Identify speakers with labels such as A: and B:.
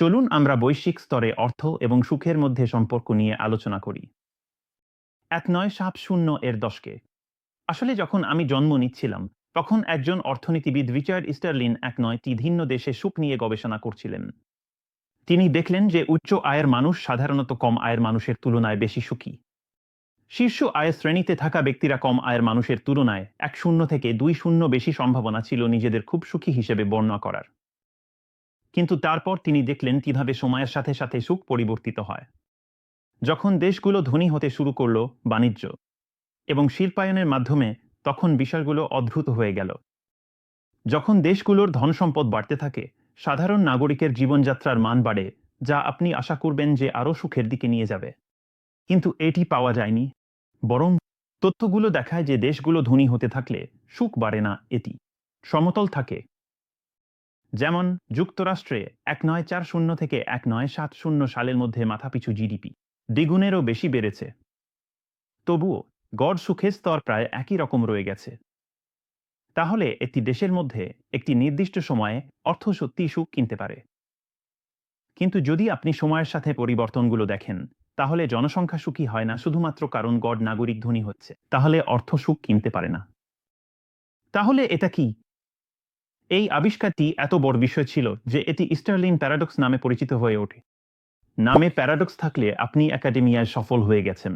A: চলুন আমরা বৈশ্বিক স্তরে অর্থ এবং সুখের মধ্যে সম্পর্ক নিয়ে আলোচনা করি। এক নয় সাত শূন্য এর দশকে। আসলে যখন আমি জন্ম নিচ্ছিলাম, তখন একজন অর্থনীতিবিদ রিচার্ড ইস্টারলিন এক নয়টি ভিন্ন দেশে সুখ নিয়ে গবেষণা করছিলেন। তিনি দেখলেন যে উচ্চ আয়ের মানুষ সাধারণত কম আয়ের মানুষের তুলনায় বেশি সুখী। শীর্ষ আয়ের শ্রেণীতে থাকা ব্যক্তিরা কম আয়ের মানুষের তুলনায় এক শূন্য থেকে দুই শূন্য বেশি সম্ভাবনা ছিল নিজেদের খুব সুখী হিসেবে বর্ণনা করার। কিন্তু তারপর তিনি দেখলেন কীভাবে সময়ের সাথে সাথে সুখ পরিবর্তিত হয়। যখন দেশগুলো ধনী হতে শুরু করল বাণিজ্য এবং শিল্পায়নের মাধ্যমে, তখন বিষয়গুলো অদ্ভুত হয়ে গেল। যখন দেশগুলোর ধন সম্পদ বাড়তে থাকে, সাধারণ নাগরিকের জীবনযাত্রার মান বাড়ে, যা আপনি আশা করবেন যে আরও সুখের দিকে নিয়ে যাবে। কিন্তু এটি পাওয়া যায়নি। বরং তথ্যগুলো দেখায় যে দেশগুলো ধনী হতে থাকলে সুখ বাড়ে না এটি। সমতল থাকে। যেমন, যুক্তরাষ্ট্রে এক নয় চার শূন্য থেকে এক নয় সাত শূন্য সালের মধ্যে মাথাপিছু জিডিপি দ্বিগুণেরও বেশি বেড়েছে। তবুও গড় সুখের স্তর প্রায় একই রকম রয়ে গেছে। তাহলে একটি দেশের মধ্যে একটি নির্দিষ্ট সময়ে অর্থ সত্যি সুখ কিনতে পারে। কিন্তু যদি আপনি সময়ের সাথে পরিবর্তনগুলো দেখেন, তাহলে জনসংখ্যা সুখী হয় না শুধুমাত্র কারণ গড় নাগরিক ধনী হচ্ছে। তাহলে অর্থ সুখ কিনতে পারে না। তাহলে এটা কি? এই আবিষ্কারটি এত বড় বিষয় ছিল যে এটি স্টার্লিন প্যারাডক্স নামে পরিচিত হয়ে ওঠে। নামে প্যারাডক্স থাকলে আপনি একাডেমিয়ায় সফল হয়ে গেছেন।